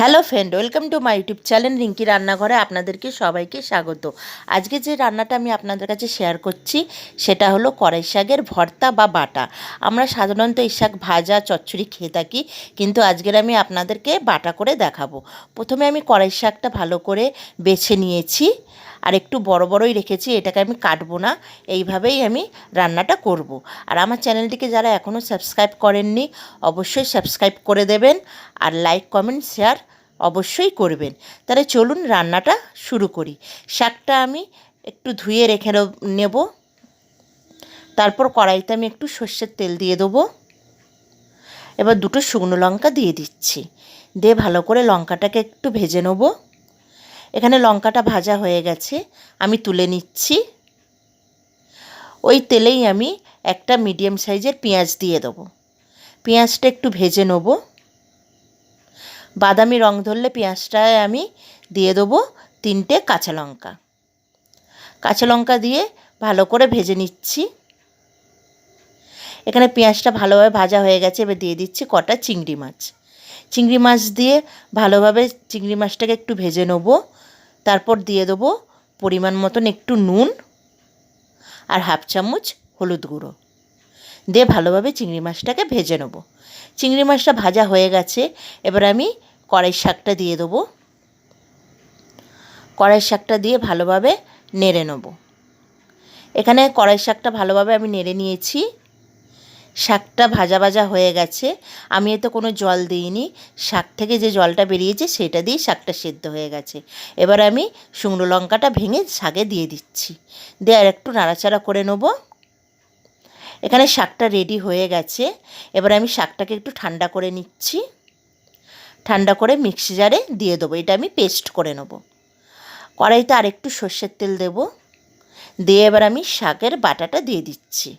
Hello friend, welcome to my YouTube channel Rinki রান্নাঘরে আপনাদেরকে সবাইকে স্বাগত। আজকে যে রান্নাটা আমি আপনাদের কাছে শেয়ার করছি, সেটা হলো কড়াই শাকের ভর্তা বা বাটা। আমরা সাধারণত এই শাক ভাজা, চচ্চড়ি খেয়ে থাকি, কিন্তু আজকের আমি আপনাদেরকে বাটা করে দেখাবো। প্রথমে আমি কড়াই শাকটা ভালো করে বেছে নিয়েছি। আর একটু বড় বড়ই রেখেছি, এটাকে আমি কাটবো না। এইভাবেই আমি রান্নাটা করব। আর আমার চ্যানেলটিকে যারা এখনও সাবস্ক্রাইব করেননি, অবশ্যই সাবস্ক্রাইব করে দেবেন আর লাইক, কমেন্ট, শেয়ার অবশ্যই করবেন। তাহলে চলুন রান্নাটা শুরু করি। শাকটা আমি একটু ধুয়ে রেখে নেব- তারপর কড়াইতে আমি একটু সর্ষের তেল দিয়ে দেবো। এবার দুটো শুকনো লঙ্কা দিয়ে দিচ্ছি। দিয়ে ভালো করে লঙ্কাটাকে একটু ভেজে নেব। এখানে লঙ্কাটা ভাজা হয়ে গেছে, আমি তুলে নিচ্ছি। ওই তেলেই আমি একটা মিডিয়াম সাইজের পেঁয়াজ দিয়ে দেবো। পেঁয়াজটা একটু ভেজে নেব। বাদামি রং ধরলে পেঁয়াজটায় আমি দিয়ে দেবো তিনটে কাঁচা লঙ্কা। কাঁচা লঙ্কা দিয়ে ভালো করে ভেজে নিচ্ছি। এখানে পেঁয়াজটা ভালোভাবে ভাজা হয়ে গেছে, এবার দিয়ে দিচ্ছি কটা চিংড়ি মাছ। চিংড়ি মাছ দিয়ে ভালোভাবে চিংড়ি মাছটাকে একটু ভেজে নেব। তারপর দিয়ে দেবো পরিমাণ মতন একটু নুন আর হাফ চামচ হলুদ গুঁড়ো। দিয়ে ভালোভাবে চিংড়ি মাছটাকে ভেজে নেব। চিংড়ি মাছটা ভাজা হয়ে গেছে, এবার আমি কড়াই শাকটা দিয়ে দেবো। কড়াই শাকটা দিয়ে ভালোভাবে নেড়ে নেব। এখানে কড়াই শাকটা ভালোভাবে আমি নেড়ে নিয়েছি। শাকটা ভাজা ভাজা হয়ে গেছে। আমি এতে কোনো জল দিইনি। শাক থেকে যে জলটা বেরিয়েছে সেটা দিয়ে শাকটা সেদ্ধ হয়ে গেছে। এবার আমি শুকনো লঙ্কাটা ভেঙে শাকে দিয়ে দিচ্ছি। দিয়ে আর একটু নাড়াচাড়া করে নেব। এখানে শাকটা রেডি হয়ে গেছে। এবার আমি শাকটাকে একটু ঠান্ডা করে নিচ্ছি। ঠান্ডা করে মিক্সি জারে দিয়ে দেবো। এটা আমি পেস্ট করে নেব। কড়াইতে আরেকটু সর্ষের তেল দেবো। দিয়ে এবার আমি শাকের বাটাটা দিয়ে দিচ্ছি।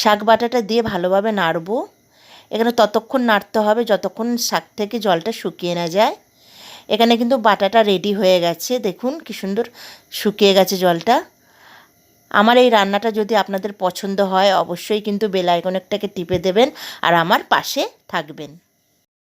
শাক বাটাটা দিয়ে ভালোভাবে নাড়বো। এখানে ততক্ষণ নাড়তে হবে যতক্ষণ শাক থেকে জলটা শুকিয়ে না যায়। এখানে কিন্তু বাটাটা রেডি হয়ে গেছে। দেখুন কি সুন্দর শুকিয়ে গেছে জলটা। আমার এই রান্নাটা যদি আপনাদের পছন্দ হয়, অবশ্যই কিন্তু বেল আইকনেরটাকে টিপে দেবেন আর আমার পাশে থাকবেন।